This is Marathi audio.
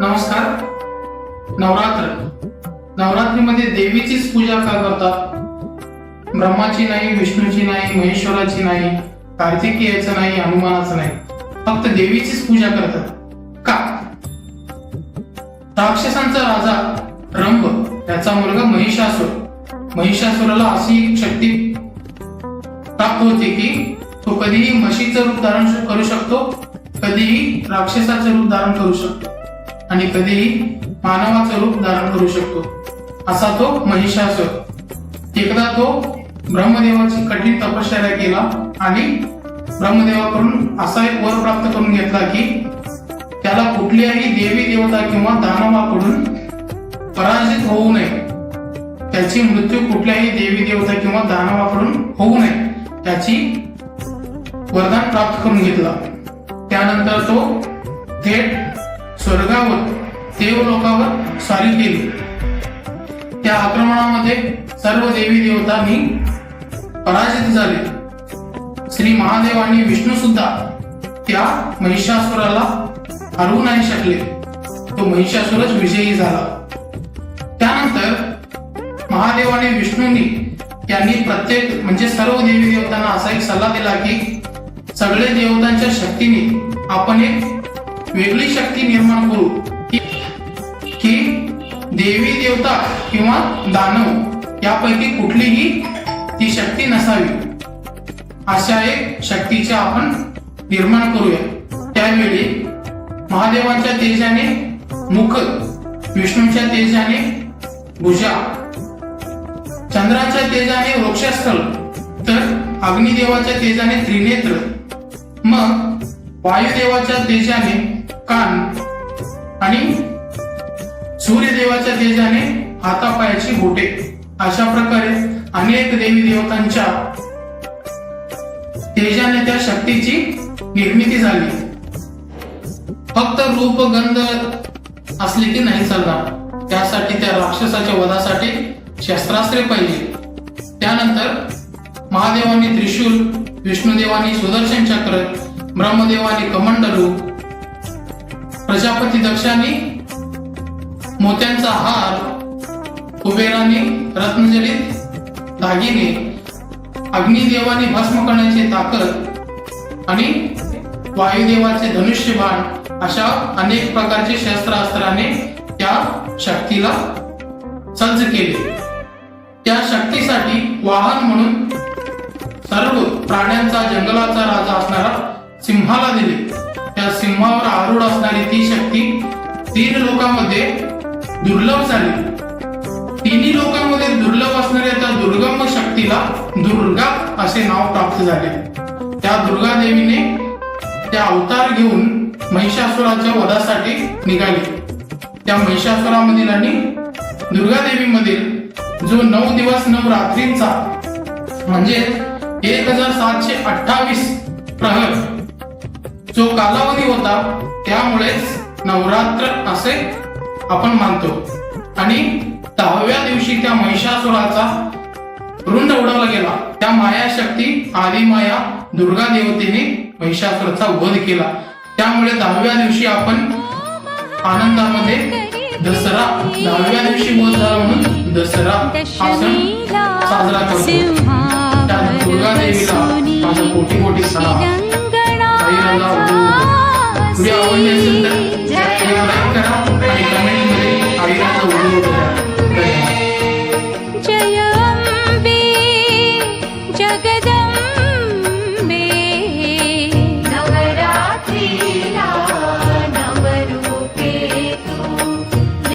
नमस्कार. नवरात्र. नवरात्रीमध्ये देवीचीच पूजा का करतात? ब्रह्माची नाही विष्णूची नाही महेश्वराची नाही कार्तिकेयाचं नाही हनुमानाचं नाही. फक्त देवीचीच पूजा करतात. का? राक्षसांचा राजा रंभ त्याचा मुलगा महिषासुर. महिषासुराला अशी एक शक्ती प्राप्त होते की तो कधीही म्हशीचं रूप धारण करू शकतो कधीही राक्षसाचं रूप धारण करू शकतो. आणि कधीही मानवाचं रूप धारण करू शकतो. असा तो महिषासुर. एकदा तो ब्रह्मदेवाची कठीण तपश्चर्या केला आणि ब्रह्मदेवाकडून असा एक वर प्राप्त करून घेतला की त्याला कुठल्याही देवी देवता किंवा दानवाकडून पराजित होऊ नये. त्याची मृत्यू कुठल्याही देवी देवता किंवा दानवाकडून होऊ नये त्याची वरदान प्राप्त करून घेतला. त्यानंतर तो थेट स्वर्गावर देव लोकावर स्वारी केली. त्या आक्रमणामध्ये सर्व देवी देवतांनी पराजित झाले. श्री महादेव आणि विष्णू सुद्धा त्या महिषासुराला हरवू नाही शकले. तो महिषासुरच विजयी झाला. त्यानंतर महादेव आणि विष्णूंनी त्यांनी प्रत्येक म्हणजे सर्व देवी देवतांना असा एक सल्ला दिला की सगळे देवतांच्या शक्तीने आपण एक वेगळी शक्ती निर्माण करू. की- देवी देवता किंवा दानव यापैकी कुठलीही ती शक्ती नसावी. अशा एक शक्तीचे आपण निर्माण करूया. त्यावेळी महादेवांच्या तेजाने मुख विष्णूच्या तेजाने भुजा चंद्राच्या तेजाने वृक्षस्थल तर अग्निदेवाच्या तेजाने त्रिनेत्र मग वायुदेवाच्या तेजाने कान आणि सूर्यदेवाच्या तेजाने हातापायाची बोटे. अशा प्रकारे अनेक देवी देवतांच्या तेजाने त्या शक्तीची निर्मिती झाली. फक्त रूप गंध असले की नाही चालणार. त्यासाठी त्या राक्षसाच्या वधासाठी शस्त्रास्त्रे पाहिजे. त्यानंतर महादेवानी त्रिशूल विष्णुदेवानी सुदर्शन चक्र ब्रह्मदेवानी कमंडलू प्रजापती दक्षाने मोत्यांचा हार कुबेराने रत्नजलित दागिने अग्निदेवाने भस्म करण्याची ताकद आणि वायुदेवाचे धनुष्य बाण अशा अनेक प्रकारचे शस्त्रास्त्राने त्या शक्तीला सज्ज केले. त्या शक्तीसाठी वाहन म्हणून सर्व प्राण्यांचा जंगलाचा राजा असणारा सिंहाला दिले. त्या सिंहावर लोकांमध्ये दुर्लभ झाली. तिन्ही लोकांमध्ये दुर्लभ असणाऱ्या त्या दुर्गम शक्तीला दुर्गा असे नाव प्राप्त झाले. त्या दुर्गा देवीने त्या अवतार घेऊन महिषासुराच्या वधासाठी निघाली. त्या महिषासुरामधील आणि दुर्गा देवीमधील जो नऊ दिवस नऊ रात्रींचा म्हणजे एक हजार सातशे अठ्ठावीस प्रहर जो कालावधी होता त्यामुळेच नवरात्र असे आपण मानतो आणि दहाव्या दिवशी त्या महिषासुराचा रुंड उडवला गेला त्या माया शक्ती आदिमाया दुर्गा देवतेने महिषासुराचा वध केला त्यामुळे दहाव्या दिवशी आपण आनंदामध्ये दसरा दहाव्या दिवशी वध झाला म्हणून दसरा सण साजरा करतो त्या दुर्गा देवीला माझ्या कोटी कोटी सणा ताईला आवडले असेल तर I'm gonna make it.